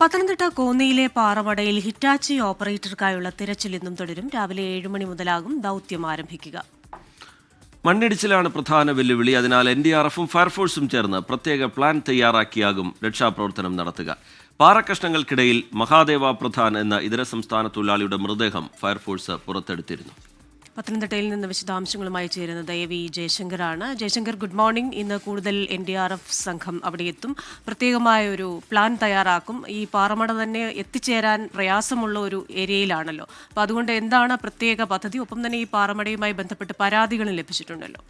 Pathanamthitta കോന്നിയിലെ പാറമടയിൽ Hitachi ഓപ്പറേറ്റർക്കായുള്ള തിരച്ചിൽ ഇന്നും തുടരും. രാവിലെ ഏഴ് മണി മുതലാകും ദൗത്യം ആരംഭിക്കുക. മണ്ണിടിച്ചിലാണ് പ്രധാന വെല്ലുവിളി. അതിനാൽ എൻ ഡി ആർ എഫും ഫയർഫോഴ്സും ചേർന്ന് പ്രത്യേക പ്ലാൻ തയ്യാറാക്കിയാകും രക്ഷാപ്രവർത്തനം നടത്തുക. പാറക്കഷ്ണങ്ങൾക്കിടയിൽ മഹാദേവ പ്രധാൻ എന്ന ഇതര സംസ്ഥാന തൊഴിലാളിയുടെ മൃതദേഹം ഫയർഫോഴ്സ് പുറത്തെടുത്തിരുന്നു. പത്തനംതിട്ടയിൽ നിന്ന് വിശദാംശങ്ങളുമായി ചേരുന്നത് എ വി ജയശങ്കറാണ് ജയശങ്കർ ഗുഡ് മോർണിംഗ് ഇന്ന് കൂടുതൽ എൻ ഡി ആർ എഫ് സംഘം അവിടെ എത്തും. പ്രത്യേകമായ ഒരു പ്ലാൻ തയ്യാറാക്കും. ഈ പാറമട തന്നെ എത്തിച്ചേരാൻ പ്രയാസമുള്ള ഒരു ഏരിയയിലാണല്ലോ. അപ്പോൾ അതുകൊണ്ട് എന്താണ് പ്രത്യേക പദ്ധതി? ഒപ്പം തന്നെ ഈ പാറമടയുമായി ബന്ധപ്പെട്ട് പരാതികളും ലഭിച്ചിട്ടുണ്ടല്ലോ.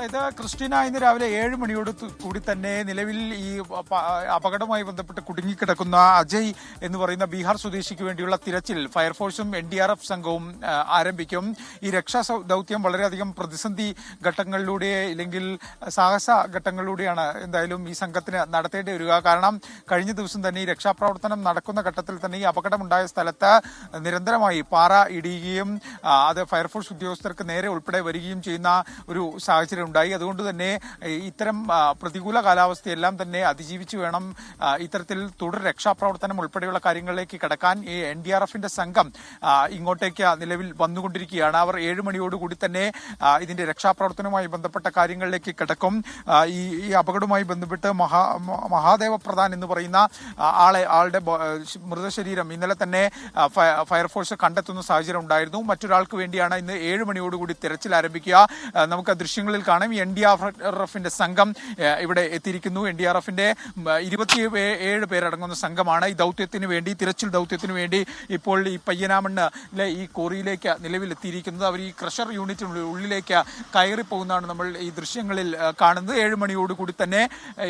അതായത് ക്രിസ്റ്റീന ഇന്ന് രാവിലെ ഏഴ് മണിയോട് കൂടി തന്നെ നിലവിൽ ഈ അപകടവുമായി ബന്ധപ്പെട്ട് കുടുങ്ങിക്കിടക്കുന്ന അജയ് എന്ന് പറയുന്ന ബീഹാർ സ്വദേശിക്ക് വേണ്ടിയുള്ള തിരച്ചിൽ ഫയർഫോഴ്സും എൻ ഡി ആർ എഫ് സംഘവും ആരംഭിക്കും. ഈ രക്ഷാ ദൗത്യം വളരെയധികം പ്രതിസന്ധി ഘട്ടങ്ങളിലൂടെ ഇല്ലെങ്കിൽ സാഹസ ഘട്ടങ്ങളിലൂടെയാണ് എന്തായാലും ഈ സംഘത്തിന് നടത്തേണ്ടി വരിക. കാരണം കഴിഞ്ഞ ദിവസം തന്നെ ഈ രക്ഷാപ്രവർത്തനം നടക്കുന്ന ഘട്ടത്തിൽ തന്നെ ഈ അപകടമുണ്ടായ സ്ഥലത്ത് നിരന്തരമായി പാറ ഇടിയുകയും അത് ഫയർഫോഴ്സ് ഉദ്യോഗസ്ഥർക്ക് നേരെ ഉൾപ്പെടെ വരികയും ചെയ്യുന്ന ഒരു സാഹചര്യം ഉണ്ടായി. അതുകൊണ്ട് തന്നെ ഇത്തരം പ്രതികൂല കാലാവസ്ഥയെല്ലാം തന്നെ അതിജീവിച്ചു വേണം ഇത്തരത്തിൽ തുടർ രക്ഷാപ്രവർത്തനം ഉൾപ്പെടെയുള്ള കാര്യങ്ങളിലേക്ക് കടക്കാൻ ഈ എൻ ഡി ആർ എഫിന്റെ സംഘം ഇങ്ങോട്ടേക്ക് നിലവിൽ വന്നുകൊണ്ടിരിക്കുകയാണ്. അവർ ഏഴ് മണിയോടുകൂടി തന്നെ ഇതിന്റെ രക്ഷാപ്രവർത്തനവുമായി ബന്ധപ്പെട്ട കാര്യങ്ങളിലേക്ക് കിടക്കും. ഈ ഈ അപകടവുമായി ബന്ധപ്പെട്ട് മഹാ മഹാദേവ പ്രധാൻ എന്ന് പറയുന്ന ആളെ ആളുടെ മൃതശരീരം ഇന്നലെ തന്നെ ഫയർഫോഴ്സ് കണ്ടെത്തുന്ന സാഹചര്യം ഉണ്ടായിരുന്നു. മറ്റൊരാൾക്ക് വേണ്ടിയാണ് ഇന്ന് ഏഴ് മണിയോടുകൂടി തിരച്ചിൽ ആരംഭിക്കുക. നമുക്ക് ദൃശ്യങ്ങളിൽ കാണാം. എൻ ഡി ആർ എഫിന്റെ സംഘം ഇവിടെ എത്തിയിരിക്കുന്നു. എൻ ഡി ആർ എഫിന്റെ ഇരുപത്തി ഏഴ് പേരടങ്ങുന്ന സംഘമാണ്. ഈ ദൗത്യത്തിന് വേണ്ടി തിരച്ചിൽ ദൗത്യത്തിന് വേണ്ടി ഇപ്പോൾ ഈ പയ്യനാമണ്ണിലെ ഈ കോറിയിലേക്ക് നിലവിൽ എത്തിയിരിക്കുന്നത് അവർ ഈ ക്രഷർ യൂണിറ്റിനുള്ളിൽ ഉള്ളിലേക്ക് കയറി പോകുന്നതാണ് നമ്മൾ ഈ ദൃശ്യങ്ങളിൽ കാണുന്നത്. ഏഴ് മണിയോടുകൂടി തന്നെ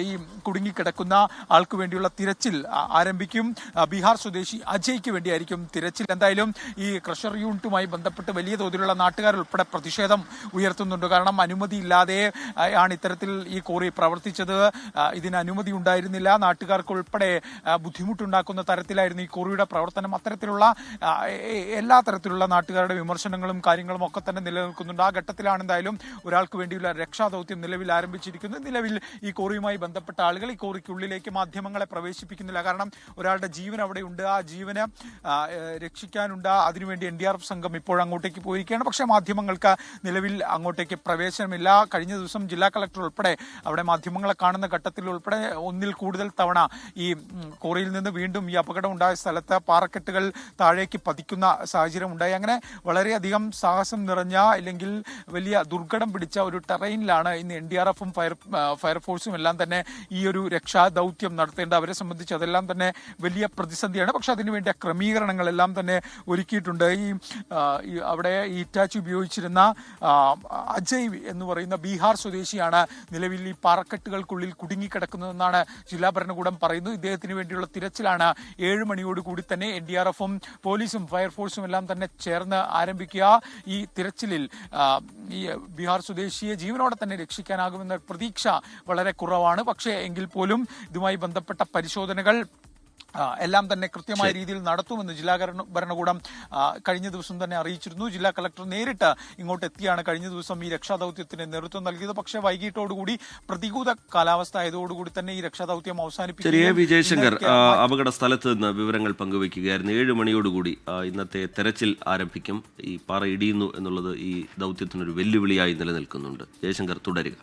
ഈ കുടുങ്ങിക്കിടക്കുന്ന ആൾക്ക് വേണ്ടിയുള്ള തിരച്ചിൽ ആരംഭിക്കും. ബീഹാർ സ്വദേശി അജയ്ക്ക് വേണ്ടിയായിരിക്കും തിരച്ചിൽ. എന്തായാലും ഈ ക്രഷർ യൂണിറ്റുമായി ബന്ധപ്പെട്ട് വലിയ തോതിലുള്ള നാട്ടുകാർ ഉൾപ്പെടെ പ്രതിഷേധം ഉയർത്തുന്നുണ്ട്. കാരണം ആ, ആണ് ഇത്തരത്തിൽ ഈ കോറി പ്രവർത്തിച്ചത്. ഇതിന് അനുമതി ഉണ്ടായിരുന്നില്ല. നാട്ടുകാർക്ക് ഉൾപ്പെടെ ആ, ബുദ്ധിമുട്ടുണ്ടാക്കുന്ന തരത്തിലായിരുന്നു ഈ കോറിയുടെ പ്രവർത്തനം. അത്തരത്തിലുള്ള എല്ലാ തരത്തിലുള്ള നാട്ടുകാരുടെ വിമർശനങ്ങളും കാര്യങ്ങളും ഒക്കെ തന്നെ നിലനിൽക്കുന്നുണ്ട്. ആ ഘട്ടത്തിലാണ് എന്തായാലും ഒരാൾക്ക് വേണ്ടിയുള്ള രക്ഷാദൗത്യം നിലവിൽ ആരംഭിച്ചിരിക്കുന്നത്. നിലവിൽ ഈ കോറിയുമായി ബന്ധപ്പെട്ട ആളുകൾ ഈ കോറിക്കുള്ളിലേക്ക് മാധ്യമങ്ങളെ പ്രവേശിപ്പിക്കുന്നില്ല. കാരണം ഒരാളുടെ ജീവൻ അവിടെ ഉണ്ട് ആ ജീവന് രക്ഷിക്കാനുണ്ട്. അതിനുവേണ്ടി എൻ ഡി ആർ എഫ് സംഘം ഇപ്പോൾ അങ്ങോട്ടേക്ക് പോയിരിക്കുകയാണ്. പക്ഷേ മാധ്യമങ്ങൾക്ക് നിലവിൽ അങ്ങോട്ടേക്ക് പ്രവേശനമില്ല. കഴിഞ്ഞ ദിവസം ജില്ലാ കളക്ടർ ഉൾപ്പെടെ അവിടെ മാധ്യമങ്ങളെ കാണുന്ന ഘട്ടത്തിൽ ഉൾപ്പെടെ ഒന്നിൽ കൂടുതൽ തവണ ഈ കോറിയിൽ നിന്ന് വീണ്ടും ഈ അപകടം ഉണ്ടായ സ്ഥലത്ത് പാറക്കെട്ടുകൾ താഴേക്ക് പതിക്കുന്ന സാഹചര്യം ഉണ്ടായി. അങ്ങനെ വളരെയധികം സാഹസം നിറഞ്ഞ അല്ലെങ്കിൽ വലിയ ദുർഘടം പിടിച്ച ഒരു ടെറൈനിലാണ് ഇന്ന് എൻ ഡി ആർ എഫും ഫയർ ഫയർഫോഴ്സും എല്ലാം തന്നെ ഈ ഒരു രക്ഷാ ദൗത്യം നടത്തേണ്ട അവരെ സംബന്ധിച്ച് അതെല്ലാം തന്നെ വലിയ പ്രതിസന്ധിയാണ്. പക്ഷെ അതിനുവേണ്ട ക്രമീകരണങ്ങളെല്ലാം തന്നെ ഒരുക്കിയിട്ടുണ്ട്. ഈ അവിടെ ഈ ഇറ്റാച്ചി ഉപയോഗിച്ചിരുന്ന അജയ് എന്ന് പറയുന്ന ബീഹാർ സ്വദേശിയാണ്. നിലവിൽ ഈ പാറക്കെട്ടുകൾക്കുള്ളിൽ കുടുങ്ങിക്കിടക്കുന്നതെന്നാണ് ജില്ലാ ഭരണകൂടം പറയുന്നു. ഇദ്ദേഹത്തിന് വേണ്ടിയുള്ള തിരച്ചിലാണ് ഏഴ് മണിയോടുകൂടി തന്നെ എൻ ഡി ആർ എഫും പോലീസും ഫയർഫോഴ്സും എല്ലാം തന്നെ ചേർന്ന് ആരംഭിക്കുക. ഈ തിരച്ചിലിൽ ഈ ബീഹാർ സ്വദേശിയെ ജീവനോടെ തന്നെ രക്ഷിക്കാനാകുമെന്ന പ്രതീക്ഷ വളരെ കുറവാണ്. പക്ഷേ എങ്കിൽ പോലും ഇതുമായി ബന്ധപ്പെട്ട പരിശോധനകൾ എല്ലാം തന്നെ കൃത്യമായ രീതിയിൽ നടത്തുമെന്ന് ജില്ലാ ഭരണകൂടം കഴിഞ്ഞ ദിവസം തന്നെ അറിയിച്ചിരുന്നു. ജില്ലാ കളക്ടർ നേരിട്ട് ഇങ്ങോട്ട് എത്തിയാണ് കഴിഞ്ഞ ദിവസം ഈ രക്ഷാദൌത്യത്തിന് നേതൃത്വം നൽകിയത്. പക്ഷേ വൈകിട്ടോടുകൂടി പ്രതികൂല കാലാവസ്ഥ ആയതോടുകൂടി തന്നെ ഈ രക്ഷാദൌത്യം ചെറിയ അവസാനിപ്പിക്കുകയും വിജയശങ്കർ അപകട സ്ഥലത്ത് നിന്ന് വിവരങ്ങൾ പങ്കുവയ്ക്കുകയായിരുന്നു. ഏഴ് മണിയോടുകൂടി ഇന്നത്തെ തെരച്ചിൽ ആരംഭിക്കും. ഈ പാറ ഇടിയുന്നു എന്നുള്ളത് ഈ ദൌത്യത്തിനൊരു വെല്ലുവിളിയായി നിലനിൽക്കുന്നുണ്ട്. ജയശങ്കർ തുടരുക.